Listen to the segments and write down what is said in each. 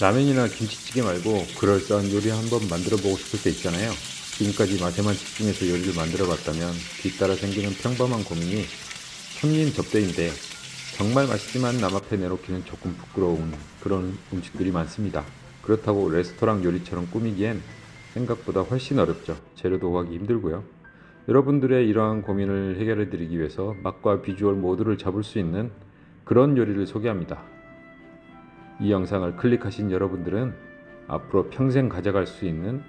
라면이나 김치찌개 말고 그럴싸한 요리 한번 만들어 보고 싶을 때 있잖아요. 지금까지 맛에만 집중해서 요리를 만들어 봤다면 뒤따라 생기는 평범한 고민이 손님 접대인데 정말 맛있지만 남 앞에 내놓기는 조금 부끄러운 그런 음식들이 많습니다. 그렇다고 레스토랑 요리처럼 꾸미기엔 생각보다 훨씬 어렵죠. 재료도 구하기 힘들고요. 여러분들의 이러한 고민을 해결해 드리기 위해서 맛과 비주얼 모두를 잡을 수 있는 그런 요리를 소개합니다. 이 영상을 클릭하신 여러분들은 앞으로 평생 가져갈 수 있는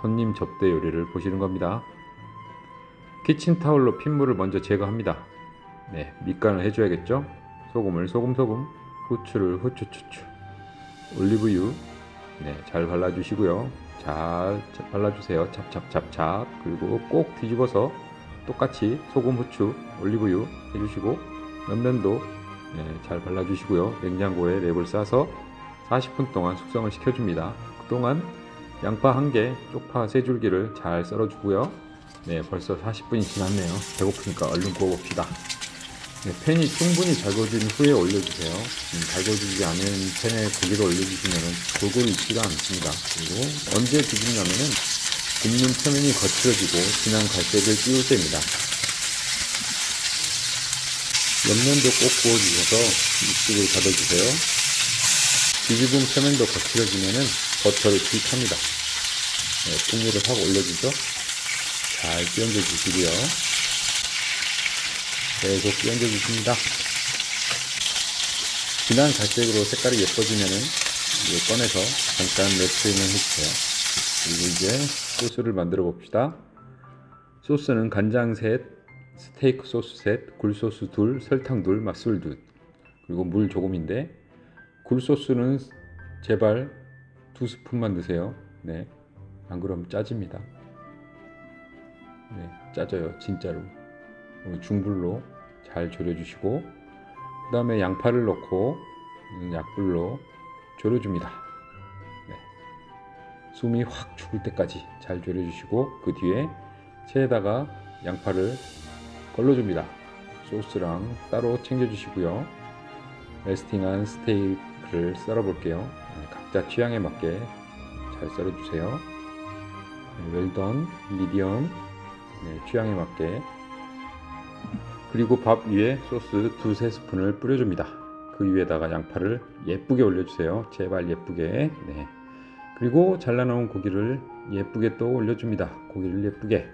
손님 접대 요리를 보시는 겁니다. 키친타올로 핏물을 먼저 제거합니다. 네, 밑간을 해줘야겠죠? 소금을 소금소금, 후추를 후추추추, 올리브유, 네, 잘 발라주시고요. 잘 발라주세요. 찹찹찹찹. 그리고 꼭 뒤집어서 똑같이 소금, 후추, 올리브유 해주시고 옆면도 네, 잘 발라주시고요. 냉장고에 랩을 싸서 40분 동안 숙성을 시켜줍니다. 그동안 양파 한 개, 쪽파 세 줄기를 잘 썰어주고요. 네, 벌써 40분이 지났네요. 배고프니까 얼른 구워봅시다. 네, 팬이 충분히 달궈진 후에 올려주세요. 음, 달궈지지 않은 팬에 고기를 올려주시면 골고루 익지가 않습니다. 그리고 언제 뒤집냐면은 굽는 표면이 거칠어지고 진한 갈색을 띄울 때입니다. 옆면도 꼭 구워주셔서 육수를 받아주세요. 뒤집은 표면도 거칠어지면은 버터를 투입합니다. 네, 풍미를 확 올려주죠. 잘 끼얹어 주시고요. 계속 끼얹어 주십니다. 진한 갈색으로 색깔이 예뻐지면은 꺼내서 잠깐 랩트링을 해주세요. 그리고 이제 소스를 만들어 봅시다. 소스는 간장 셋, 스테이크 소스 셋, 굴소스 둘, 설탕 둘, 맛술 둘, 그리고 물 조금인데 굴소스는 제발 두 스푼만 드세요. 네, 안 그러면 짜집니다. 네, 짜져요, 진짜로. 중불로 잘 졸여주시고, 그 다음에 양파를 넣고 음, 약불로 졸여줍니다. 네. 숨이 확 죽을 때까지 잘 졸여주시고, 그 뒤에 체에다가 양파를 걸러줍니다. 소스랑 따로 챙겨주시고요. 레스팅한 스테이크를 썰어볼게요. 네, 각자 취향에 맞게 잘 썰어주세요. 네, 웰던, 미디엄, 네, 취향에 맞게. 그리고 밥 위에 소스 두세 스푼을 뿌려줍니다. 그 위에다가 양파를 예쁘게 올려주세요. 제발 예쁘게. 네. 그리고 잘라놓은 고기를 예쁘게 또 올려줍니다. 고기를 예쁘게.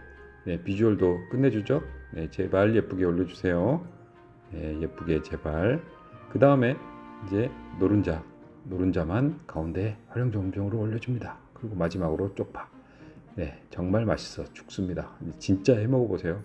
네, 비주얼도 끝내주죠. 네, 제발 예쁘게 올려주세요. 네, 예쁘게 제발. 그 다음에 이제 노른자, 노른자만 가운데 활용점정으로 올려줍니다. 그리고 마지막으로 쪽파. 네, 정말 맛있어 죽습니다. 진짜 해 먹어보세요.